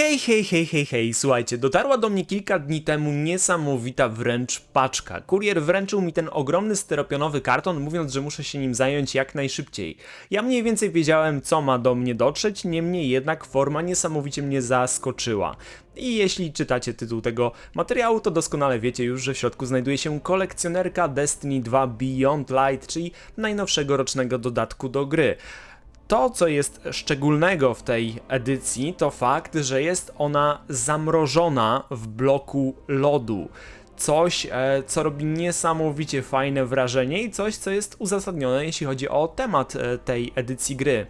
Hej, hej, hej, hej, hej, słuchajcie, dotarła do mnie kilka dni temu niesamowita wręcz paczka. Kurier wręczył mi ten ogromny styropianowy karton, mówiąc, że muszę się nim zająć jak najszybciej. Ja mniej więcej wiedziałem, co ma do mnie dotrzeć, niemniej jednak forma niesamowicie mnie zaskoczyła. I jeśli czytacie tytuł tego materiału, to doskonale wiecie już, że w środku znajduje się kolekcjonerka Destiny 2 Beyond Light, czyli najnowszego rocznego dodatku do gry. To, co jest szczególnego w tej edycji, to fakt, że jest ona zamrożona w bloku lodu. Coś, e, co robi niesamowicie fajne wrażenie i coś, co jest uzasadnione, jeśli chodzi o temat e, tej edycji gry.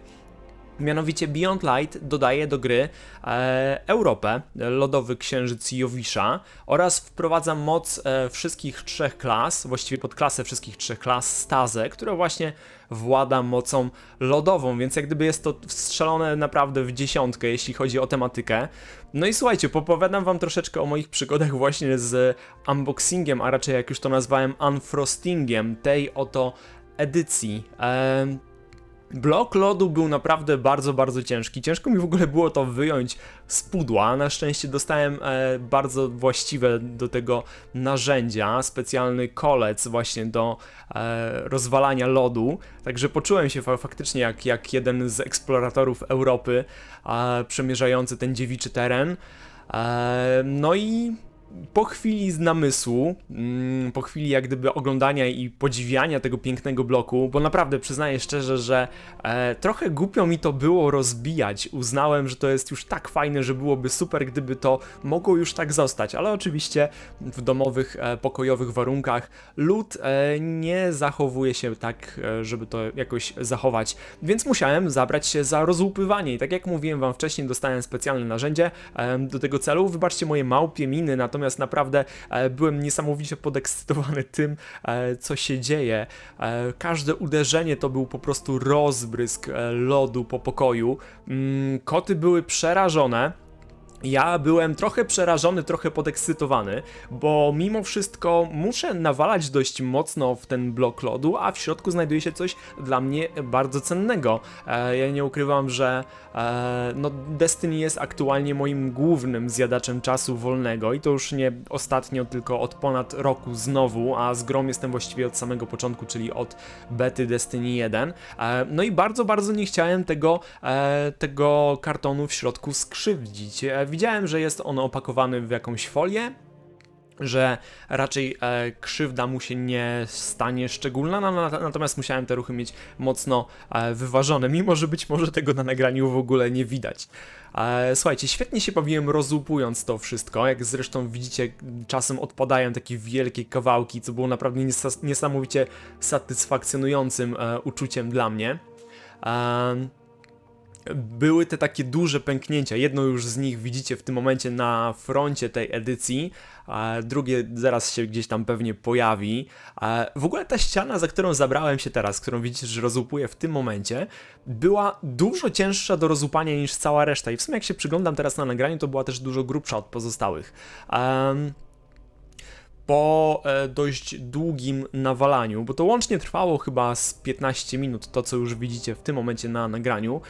Mianowicie Beyond Light dodaje do gry e, Europę, lodowy księżyc Jowisza oraz wprowadza moc e, wszystkich trzech klas, właściwie podklasę wszystkich trzech klas Stazę, która właśnie włada mocą lodową, więc jak gdyby jest to strzelone naprawdę w dziesiątkę, jeśli chodzi o tematykę. No i słuchajcie, popowiadam wam troszeczkę o moich przygodach właśnie z unboxingiem, a raczej jak już to nazwałem unfrostingiem tej oto edycji. E, Blok lodu był naprawdę bardzo, bardzo ciężki. Ciężko mi w ogóle było to wyjąć z pudła. Na szczęście dostałem e, bardzo właściwe do tego narzędzia, specjalny kolec właśnie do e, rozwalania lodu. Także poczułem się fa faktycznie jak, jak jeden z eksploratorów Europy przemierzający ten dziewiczy teren. E, no i po chwili z namysłu, mm, po chwili jak gdyby oglądania i podziwiania tego pięknego bloku, bo naprawdę przyznaję szczerze, że e, trochę głupio mi to było rozbijać. Uznałem, że to jest już tak fajne, że byłoby super, gdyby to mogło już tak zostać, ale oczywiście w domowych, e, pokojowych warunkach lód e, nie zachowuje się tak, e, żeby to jakoś zachować, więc musiałem zabrać się za rozłupywanie i tak jak mówiłem wam wcześniej, dostałem specjalne narzędzie e, do tego celu. Wybaczcie moje małpie miny, natomiast naprawdę e, byłem niesamowicie podekscytowany tym, e, co się dzieje. E, każde uderzenie to był po prostu rozbrysk lodu po pokoju. Mm, Koty były przerażone. Ja byłem trochę przerażony, trochę podekscytowany, bo mimo wszystko muszę nawalać dość mocno w ten blok lodu, a w środku znajduje się coś dla mnie bardzo cennego. E, ja nie ukrywam, że e, no Destiny jest aktualnie moim głównym zjadaczem czasu wolnego i to już nie ostatnio, tylko od ponad roku znowu, a z grom jestem właściwie od samego początku, czyli od bety Destiny 1. E, no i bardzo, bardzo nie chciałem tego, e, tego kartonu w środku skrzywdzić. E, Widziałem, że jest on opakowany w jakąś folię, że raczej e, krzywda mu się nie stanie szczególna, no, na- natomiast musiałem te ruchy mieć mocno e, wyważone, mimo że być może tego na nagraniu w ogóle nie widać. E, słuchajcie, świetnie się bawiłem rozłupując to wszystko, jak zresztą widzicie, czasem odpadają takie wielkie kawałki, co było naprawdę nies- niesamowicie satysfakcjonującym e, uczuciem dla mnie. Em, były te takie duże pęknięcia. Jedno już z nich widzicie w tym momencie na froncie tej edycji, a drugie zaraz się gdzieś tam pewnie pojawi. A W ogóle ta ściana, za którą zabrałem się teraz, którą widzicie, że rozłupuję w tym momencie, była dużo cięższa do rozłupania niż cała reszta. I w sumie jak się przyglądam teraz na nagraniu, to była też dużo grubsza od pozostałych. Em, po e, dość długim nawalaniu, bo to łącznie trwało chyba z 15 minut, to co już widzicie w tym momencie na nagraniu,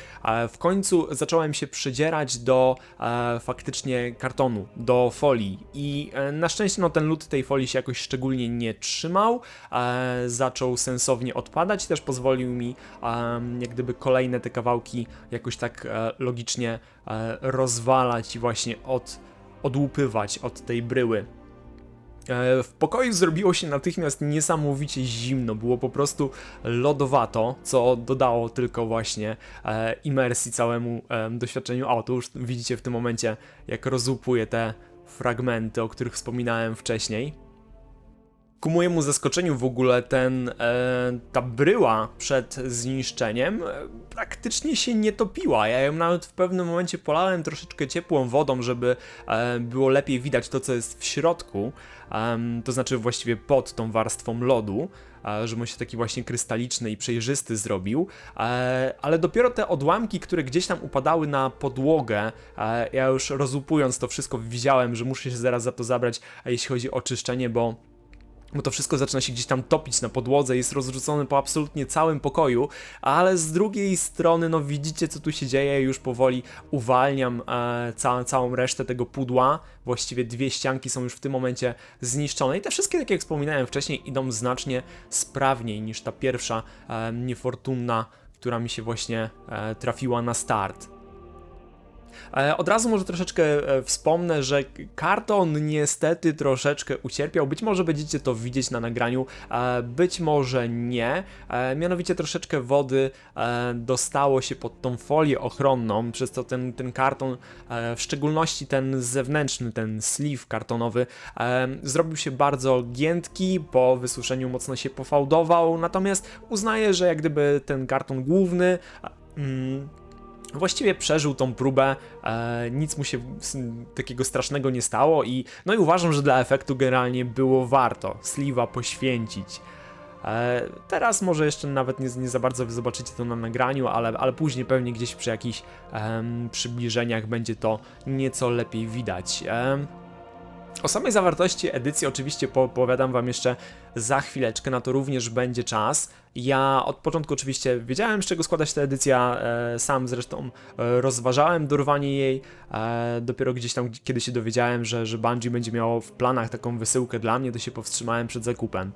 w końcu zacząłem się przedzierać do e, faktycznie kartonu, do folii i e, na szczęście no, ten lód tej folii się jakoś szczególnie nie trzymał, zaczął sensownie odpadać, też pozwolił mi jak gdyby kolejne te kawałki jakoś tak logicznie rozwalać i właśnie od, odłupywać od tej bryły. E, W pokoju zrobiło się natychmiast niesamowicie zimno, było po prostu lodowato, co dodało tylko właśnie e, imersji całemu e, doświadczeniu auto. Już widzicie w tym momencie, jak rozłupuję te fragmenty, o których wspominałem wcześniej. Ku mojemu zaskoczeniu w ogóle ten, e, ta bryła przed zniszczeniem e, praktycznie się nie topiła. Ja ją nawet w pewnym momencie polałem troszeczkę ciepłą wodą, żeby e, było lepiej widać to, co jest w środku, to znaczy właściwie pod tą warstwą lodu, e, żeby on się taki właśnie krystaliczny i przejrzysty zrobił, e, ale dopiero te odłamki, które gdzieś tam upadały na podłogę, e, ja już rozłupując to wszystko widziałem, że muszę się zaraz za to zabrać, jeśli chodzi o czyszczenie, bo bo to wszystko zaczyna się gdzieś tam topić na podłodze, jest rozrzucone po absolutnie całym pokoju, ale z drugiej strony, no widzicie co tu się dzieje, już powoli uwalniam e, ca całą resztę tego pudła, właściwie dwie ścianki są już w tym momencie zniszczone i te wszystkie, tak jak wspominałem wcześniej, idą znacznie sprawniej niż ta pierwsza e, niefortunna, która mi się właśnie e, trafiła na start. E, Od razu może troszeczkę e, wspomnę, że karton niestety troszeczkę ucierpiał. Być może będziecie to widzieć na nagraniu, e, być może nie. Mianowicie troszeczkę wody dostało się pod tą folię ochronną, przez co ten, ten karton, w szczególności ten zewnętrzny, ten sleeve kartonowy, zrobił się bardzo giętki, po wysuszeniu mocno się pofałdował, natomiast uznaję, że jak gdyby ten karton główny mm, właściwie przeżył tą próbę, e, nic mu się takiego strasznego nie stało i no i uważam, że dla efektu generalnie było warto Sliwa poświęcić. E, teraz może jeszcze nawet nie, nie za bardzo zobaczycie to na nagraniu, ale, ale później pewnie gdzieś przy jakichś em, przybliżeniach będzie to nieco lepiej widać. Em, o samej zawartości edycji oczywiście po- opowiadam wam jeszcze za chwileczkę, na to również będzie czas. Ja od początku oczywiście wiedziałem, z czego składa się ta edycja, e, sam zresztą e, rozważałem dorwanie jej, e, dopiero gdzieś tam, kiedy się dowiedziałem, że, że Bungie będzie miało w planach taką wysyłkę dla mnie, to się powstrzymałem przed zakupem.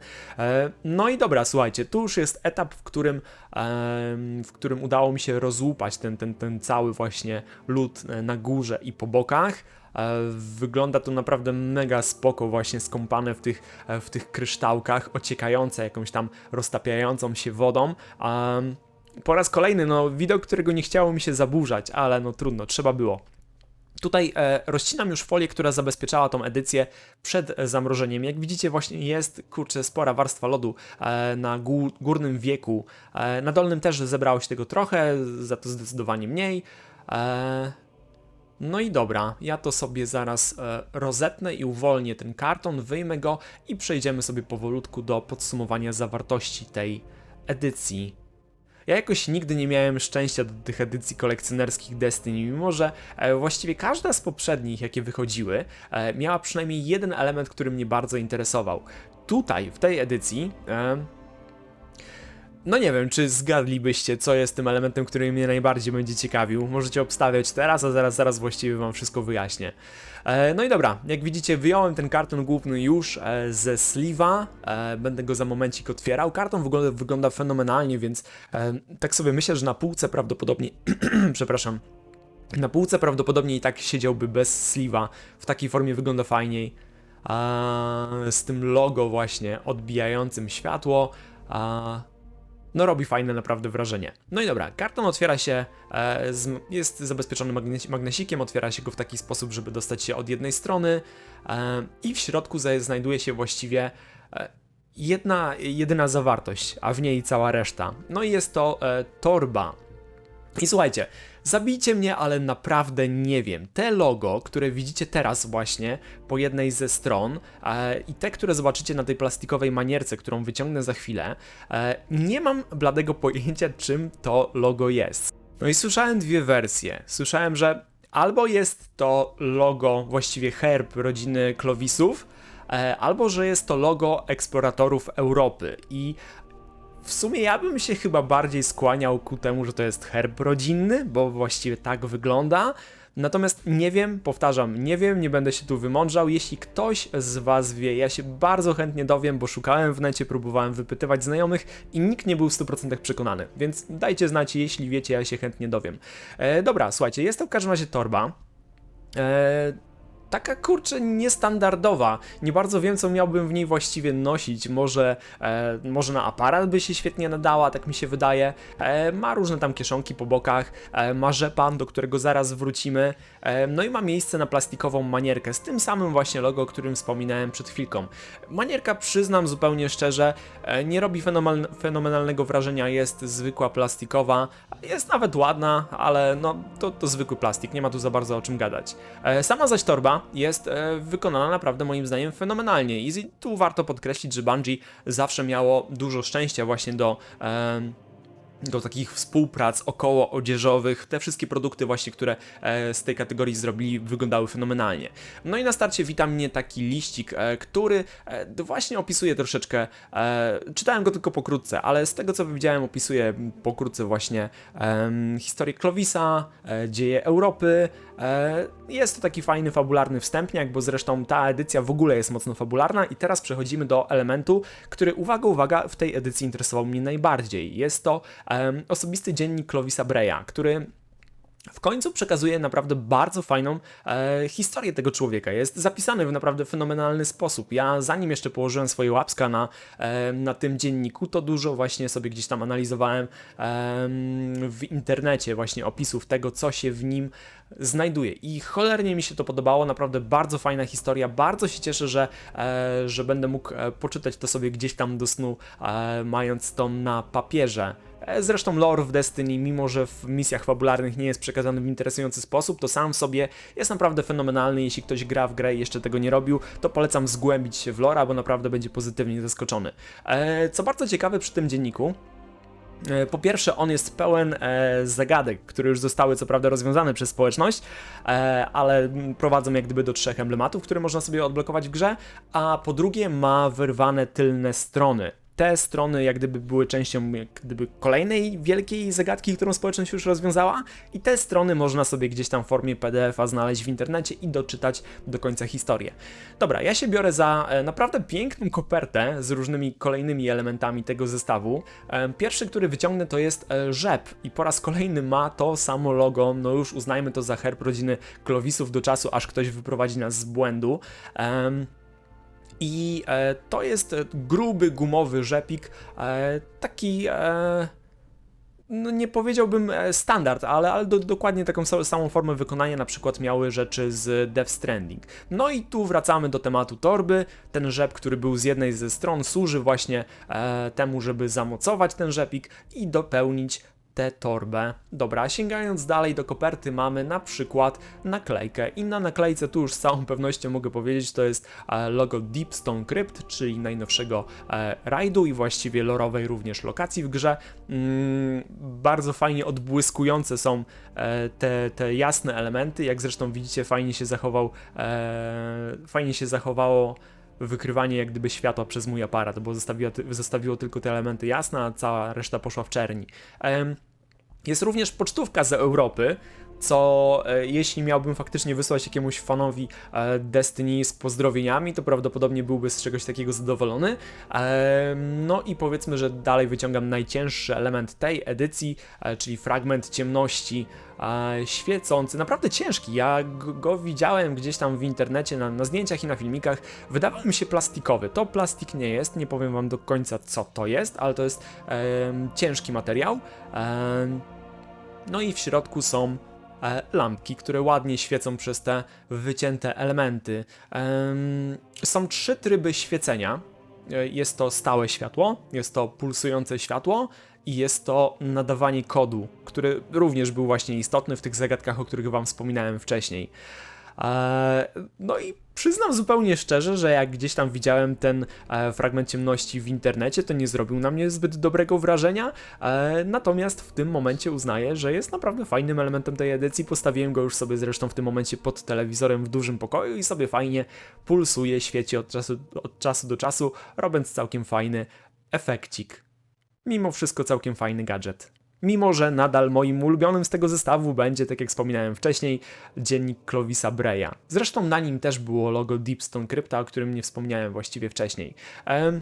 No i dobra, słuchajcie, tu już jest etap, w którym, w którym udało mi się rozłupać ten, ten, ten cały właśnie lód na górze i po bokach. E, Wygląda to naprawdę mega spoko, właśnie skąpane w tych, e, w tych kryształkach, ociekające jakąś tam roztapiającą się wodą. Po raz kolejny, no, widok, którego nie chciało mi się zaburzać, ale no trudno, trzeba było. Tutaj e, rozcinam już folię, która zabezpieczała tą edycję przed zamrożeniem. Jak widzicie, właśnie jest kurczę spora warstwa lodu e, na gó- górnym wieku. E, na dolnym też zebrało się tego trochę, za to zdecydowanie mniej. E, no i dobra, ja to sobie zaraz e, rozetnę i uwolnię ten karton, wyjmę go i przejdziemy sobie powolutku do podsumowania zawartości tej edycji. Ja jakoś nigdy nie miałem szczęścia do tych edycji kolekcjonerskich Destiny, mimo że e, właściwie każda z poprzednich, jakie wychodziły, e, miała przynajmniej jeden element, który mnie bardzo interesował. Tutaj, w tej edycji, e, no nie wiem, czy zgadlibyście, co jest tym elementem, który mnie najbardziej będzie ciekawił. Możecie obstawiać teraz, a zaraz, zaraz właściwie wam wszystko wyjaśnię. E, no i dobra, jak widzicie, wyjąłem ten karton główny już e, ze sliwa. E, będę go za momencik otwierał. Karton wygląda, wygląda fenomenalnie, więc e, tak sobie myślę, że na półce prawdopodobnie, przepraszam, na półce prawdopodobnie i tak siedziałby bez sliwa. W takiej formie wygląda fajniej. A, z tym logo właśnie odbijającym światło. A, no robi fajne naprawdę wrażenie. No i dobra, karton otwiera się, e, z, jest zabezpieczony magne- magnesikiem, otwiera się go w taki sposób, żeby dostać się od jednej strony e, i w środku znajduje się właściwie e, jedna, jedyna zawartość, a w niej cała reszta. No i jest to e, torba. I słuchajcie, zabijcie mnie, ale naprawdę nie wiem. Te logo, które widzicie teraz właśnie po jednej ze stron e, i te, które zobaczycie na tej plastikowej manierce, którą wyciągnę za chwilę, e, nie mam bladego pojęcia, czym to logo jest. No i słyszałem dwie wersje. Słyszałem, że albo jest to logo, właściwie herb rodziny Klowisów, e, albo że jest to logo eksploratorów Europy. I w sumie ja bym się chyba bardziej skłaniał ku temu, że to jest herb rodzinny, bo właściwie tak wygląda. Natomiast nie wiem, powtarzam, nie wiem, nie będę się tu wymądrzał. Jeśli ktoś z Was wie, ja się bardzo chętnie dowiem, bo szukałem w necie, próbowałem wypytywać znajomych i nikt nie był w 100% przekonany. Więc dajcie znać, jeśli wiecie, ja się chętnie dowiem. E, dobra, słuchajcie, jest to w każdym razie torba. E, taka kurczę niestandardowa. Nie bardzo wiem, co miałbym w niej właściwie nosić. Może, e, może na aparat by się świetnie nadała, tak mi się wydaje. E, ma różne tam kieszonki po bokach, e, ma rzepan, do którego zaraz wrócimy. E, no i ma miejsce na plastikową manierkę z tym samym właśnie logo, o którym wspominałem przed chwilką. Manierka, przyznam zupełnie szczerze, e, nie robi fenomenal, fenomenalnego wrażenia, jest zwykła plastikowa, jest nawet ładna, ale no to, to zwykły plastik, nie ma tu za bardzo o czym gadać. E, Sama zaś torba jest e, wykonana naprawdę moim zdaniem fenomenalnie. I tu warto podkreślić, że Bungie zawsze miało dużo szczęścia właśnie do... em, do takich współprac około odzieżowych. Te wszystkie produkty właśnie, które e, z tej kategorii zrobili, wyglądały fenomenalnie. No i na starcie wita mnie taki liścik, e, który e, właśnie opisuje troszeczkę, czytałem go tylko pokrótce, ale z tego co widziałem opisuje pokrótce właśnie historię Clovisa, dzieje Europy. Jest to taki fajny, fabularny wstępniak, bo zresztą ta edycja w ogóle jest mocno fabularna i teraz przechodzimy do elementu, który, uwaga, uwaga, w tej edycji interesował mnie najbardziej. Jest to osobisty dziennik Clovisa Breya, który w końcu przekazuje naprawdę bardzo fajną e, historię tego człowieka. Jest zapisany w naprawdę fenomenalny sposób. Ja zanim jeszcze położyłem swoje łapska na, e, na tym dzienniku, to dużo właśnie sobie gdzieś tam analizowałem em, w internecie właśnie opisów tego, co się w nim znajduje. I cholernie mi się to podobało, naprawdę bardzo fajna historia. Bardzo się cieszę, że, e, że będę mógł e, poczytać to sobie gdzieś tam do snu, e, mając to na papierze. E, Zresztą lore w Destiny, mimo że w misjach fabularnych nie jest przekazany w interesujący sposób, to sam w sobie jest naprawdę fenomenalny. Jeśli ktoś gra w grę i jeszcze tego nie robił, to polecam zgłębić się w lore, bo naprawdę będzie pozytywnie zaskoczony. E, Co bardzo ciekawe przy tym dzienniku, E, Po pierwsze, on jest pełen zagadek, które już zostały co prawda rozwiązane przez społeczność, ale prowadzą jak gdyby do trzech emblematów, które można sobie odblokować w grze, a po drugie ma wyrwane tylne strony. Te strony jak gdyby były częścią jak gdyby kolejnej wielkiej zagadki, którą społeczność już rozwiązała i te strony można sobie gdzieś tam w formie PDF-a znaleźć w internecie i doczytać do końca historię. Dobra, ja się biorę za e, naprawdę piękną kopertę z różnymi kolejnymi elementami tego zestawu. E, Pierwszy, który wyciągnę to jest e, rzep i po raz kolejny ma to samo logo, no już uznajmy to za herb rodziny Klowisów do czasu, aż ktoś wyprowadzi nas z błędu. Em, i e, to jest gruby, gumowy rzepik, e, taki. E, no nie powiedziałbym standard, ale, ale do, dokładnie taką sa- samą formę wykonania na przykład miały rzeczy z Death Stranding. No i tu wracamy do tematu torby. Ten rzep, który był z jednej ze stron, służy właśnie e, temu, żeby zamocować ten rzepik i dopełnić tę torbę. Dobra, sięgając dalej do koperty mamy na przykład naklejkę i na naklejce tu już z całą pewnością mogę powiedzieć, to jest e, logo Deep Stone Crypt, czyli najnowszego e, rajdu i właściwie lorowej również lokacji w grze. Mm, bardzo fajnie odbłyskujące są e, te, te jasne elementy, jak zresztą widzicie fajnie się zachował, fajnie się zachowało wykrywanie jak gdyby światła przez mój aparat, bo zostawiło, zostawiło tylko te elementy jasne, a cała reszta poszła w czerni. Jest również pocztówka z Europy, co e, jeśli miałbym faktycznie wysłać jakiemuś fanowi e, Destiny z pozdrowieniami, to prawdopodobnie byłby z czegoś takiego zadowolony. Em, No i powiedzmy, że dalej wyciągam najcięższy element tej edycji, e, czyli fragment ciemności e, świecący, naprawdę ciężki. Ja go widziałem gdzieś tam w internecie, na, na zdjęciach i na filmikach. Wydawał mi się plastikowy. To plastik nie jest, nie powiem wam do końca co to jest, ale to jest ciężki materiał. No i w środku są e, lampki, które ładnie świecą przez te wycięte elementy. Em, są trzy tryby świecenia. E, Jest to stałe światło, jest to pulsujące światło i jest to nadawanie kodu, który również był właśnie istotny w tych zagadkach, o których Wam wspominałem wcześniej. Eee, No i przyznam zupełnie szczerze, że jak gdzieś tam widziałem ten e, fragment ciemności w internecie, to nie zrobił na mnie zbyt dobrego wrażenia. E, natomiast w tym momencie uznaję, że jest naprawdę fajnym elementem tej edycji. Postawiłem go już sobie zresztą w tym momencie pod telewizorem w dużym pokoju i sobie fajnie pulsuje, świeci od czasu, od czasu do czasu, robiąc całkiem fajny efekcik. Mimo wszystko całkiem fajny gadżet. Mimo, że nadal moim ulubionym z tego zestawu będzie, tak jak wspominałem wcześniej, dziennik Clovisa Breya. Zresztą na nim też było logo Deepstone Crypta, o którym nie wspomniałem właściwie wcześniej. Em,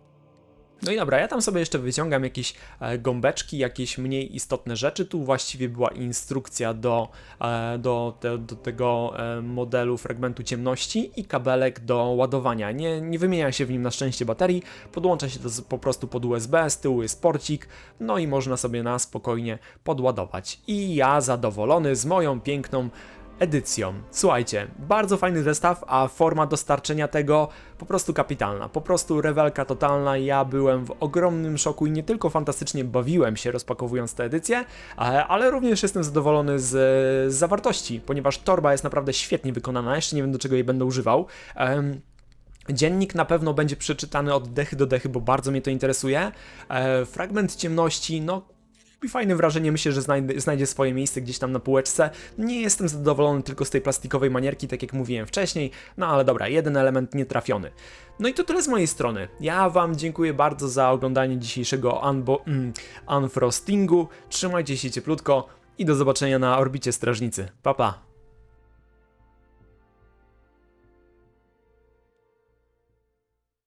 no i dobra, ja tam sobie jeszcze wyciągam jakieś e, gąbeczki, jakieś mniej istotne rzeczy. Tu właściwie była instrukcja do, e, do, te, do tego e, modelu fragmentu ciemności i kabelek do ładowania. Nie, nie wymienia się w nim na szczęście baterii, podłącza się to po prostu pod USB, z tyłu jest porcik, no i można sobie na spokojnie podładować. I ja zadowolony z moją piękną edycją. Słuchajcie, bardzo fajny zestaw, a forma dostarczenia tego po prostu kapitalna, po prostu rewelka totalna. Ja byłem w ogromnym szoku i nie tylko fantastycznie bawiłem się rozpakowując tę edycję, ale, ale również jestem zadowolony z, z zawartości, ponieważ torba jest naprawdę świetnie wykonana. Jeszcze nie wiem do czego jej będę używał. Dziennik na pewno będzie przeczytany od dechy do dechy, bo bardzo mnie to interesuje. E, fragment ciemności, no robi fajne wrażenie, myślę, że znajdzie, znajdzie swoje miejsce gdzieś tam na półeczce. Nie jestem zadowolony tylko z tej plastikowej manierki, tak jak mówiłem wcześniej, no ale dobra, jeden element nietrafiony. No i to tyle z mojej strony. Ja Wam dziękuję bardzo za oglądanie dzisiejszego unbo- mm, unfrostingu. Trzymajcie się cieplutko i do zobaczenia na orbicie strażnicy. Pa pa!